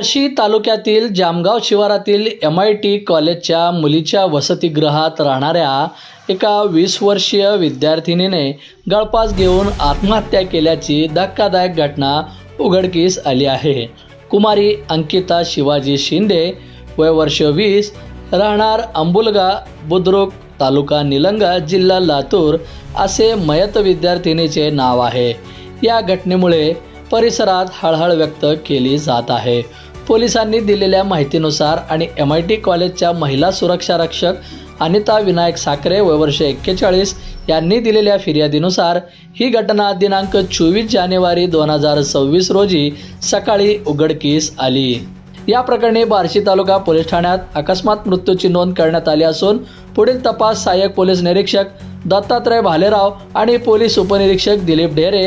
बार्शी तालुक्यातील जामगाव शिवारातील M I T कॉलेजच्या मुलीच्या वसतिगृहात राहणाऱ्या एका वीस वर्षीय विद्यार्थिनीने गळपास घेऊन आत्महत्या केल्याची धक्कादायक घटना उघडकीस आली आहे. कुमारी अंकिता शिवाजी शिंदे वय वर्ष वीस राहणार अंबुलगा बुद्रुक तालुका निलंगा जिल्हा लातूर असे मयत विद्यार्थिनीचे नाव आहे. या घटनेमुळे परिसरात हळहळ व्यक्त केली जात आहे. पोलिसांनी दिलेल्या माहितीनुसार आणि एम आय टी कॉलेजच्या महिला सुरक्षा रक्षक अनिता विनायक साखरे व वर्ष एक्केचाळीस यांनी दिलेल्या फिर्यादीनुसार ही घटना दिनांक चोवीस जानेवारी दोन हजार सव्वीस रोजी सकाळी उघडकीस आली. या प्रकरणी बार्शी तालुका पोलीस ठाण्यात अकस्मात मृत्यूची नोंद करण्यात आली असून पुढील तपास सहाय्यक पोलीस निरीक्षक दत्तात्रय भालेराव आणि पोलीस उपनिरीक्षक दिलीप ढेरे